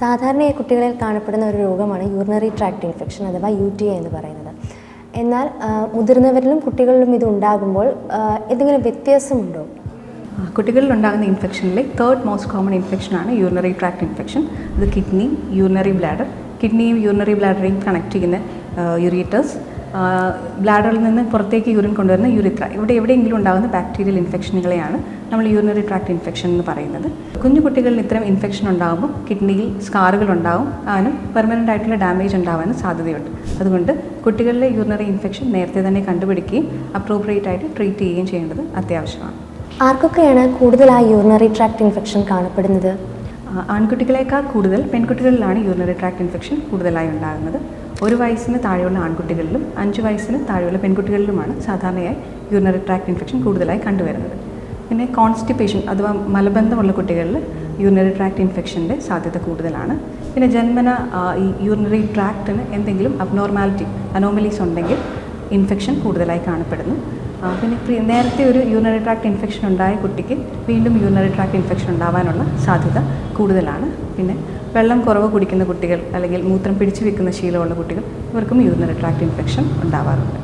സാധാരണയായി കുട്ടികളിൽ കാണപ്പെടുന്ന ഒരു രോഗമാണ് യൂറിനറി ട്രാക്ട് ഇൻഫെക്ഷൻ അഥവാ യു ടി എന്ന് പറയുന്നത്. എന്നാൽ മുതിർന്നവരിലും കുട്ടികളിലും ഇത് ഉണ്ടാകുമ്പോൾ എന്തെങ്കിലും വ്യത്യാസമുണ്ടോ? കുട്ടികളിൽ ഉണ്ടാകുന്ന ഇൻഫെക്ഷനിലെ തേർഡ് മോസ്റ്റ് കോമൺ ഇൻഫെക്ഷനാണ് യൂറിനറി ട്രാക്ട് ഇൻഫെക്ഷൻ അത് കിഡ്നി യൂറിനറി ബ്ലാഡർ കിഡ്നിയും യൂറിനറി ബ്ലാഡറെയും കണക്ട് ചെയ്യുന്ന യുറീറ്റേഴ്സ് ബ്ലാഡറിൽ നിന്ന് പുറത്തേക്ക് യൂറിൻ കൊണ്ടുവരുന്ന യൂറിത്ര ഇവിടെ എവിടെയെങ്കിലും ഉണ്ടാകുന്ന ബാക്ടീരിയൽ ഇൻഫെക്ഷനുകളെയാണ് നമ്മൾ യൂറിനറി ട്രാക്ട് ഇൻഫെക്ഷൻ എന്ന് പറയുന്നത്. കുഞ്ഞു കുട്ടികളിൽ ഇത്തരം ഇൻഫെക്ഷൻ ഉണ്ടാകുമ്പോൾ കിഡ്നിയിൽ സ്കാറുകൾ ഉണ്ടാവും. അതിനും പെർമനന്റ് ആയിട്ടുള്ള ഡാമേജ് ഉണ്ടാവാനും സാധ്യതയുണ്ട്. അതുകൊണ്ട് കുട്ടികളിലെ യൂറിനറി ഇൻഫെക്ഷൻ നേരത്തെ തന്നെ കണ്ടുപിടിക്കുകയും അപ്രോപ്രിയേറ്റ് ആയിട്ട് ട്രീറ്റ് ചെയ്യുകയും ചെയ്യേണ്ടത് അത്യാവശ്യമാണ്. ആർക്കൊക്കെയാണ് കൂടുതലായി യൂറിനറി ട്രാക്ട് ഇൻഫെക്ഷൻ കാണപ്പെടുന്നത്? ആൺകുട്ടികളെക്കാൾ കൂടുതൽ പെൺകുട്ടികളിലാണ് യൂറിനറി ട്രാക്ട് ഇൻഫെക്ഷൻ കൂടുതലായി ഉണ്ടാകുന്നത്. ഒരു വയസ്സിന് താഴെയുള്ള ആൺകുട്ടികളിലും അഞ്ച് വയസ്സിന് താഴെയുള്ള പെൺകുട്ടികളിലുമാണ് സാധാരണയായി യൂറിനറി ട്രാക്ട് ഇൻഫെക്ഷൻ കൂടുതലായി കണ്ടുവരുന്നത്. പിന്നെ കോൺസ്റ്റിപ്പേഷൻ അഥവാ മലബന്ധമുള്ള കുട്ടികളിൽ യൂറിനറി ട്രാക്ട് ഇൻഫെക്ഷന്റെ സാധ്യത കൂടുതലാണ്. പിന്നെ ജന്മന ഈ യൂറിനറി ട്രാക്റ്റിന് എന്തെങ്കിലും അബ്നോർമാലിറ്റി അനോമലീസ് ഉണ്ടെങ്കിൽ ഇൻഫെക്ഷൻ കൂടുതലായി കാണപ്പെടുന്നു. പിന്നെ നേരത്തെ ഒരു യൂറിനറി ട്രാക്ട് ഇൻഫെക്ഷൻ ഉണ്ടായ കുട്ടിക്ക് വീണ്ടും യൂറിനറി ട്രാക്ട് ഇൻഫെക്ഷൻ ഉണ്ടാവാനുള്ള സാധ്യത കൂടുതലാണ്. പിന്നെ വെള്ളം കുറവ് കുടിക്കുന്ന കുട്ടികൾ അല്ലെങ്കിൽ മൂത്രം പിടിച്ചു വെക്കുന്ന ശീലമുള്ള കുട്ടികൾ ഇവർക്കും യൂറിനറി ട്രാക്ട് ഇൻഫെക്ഷൻ ഉണ്ടാവാറുണ്ട്.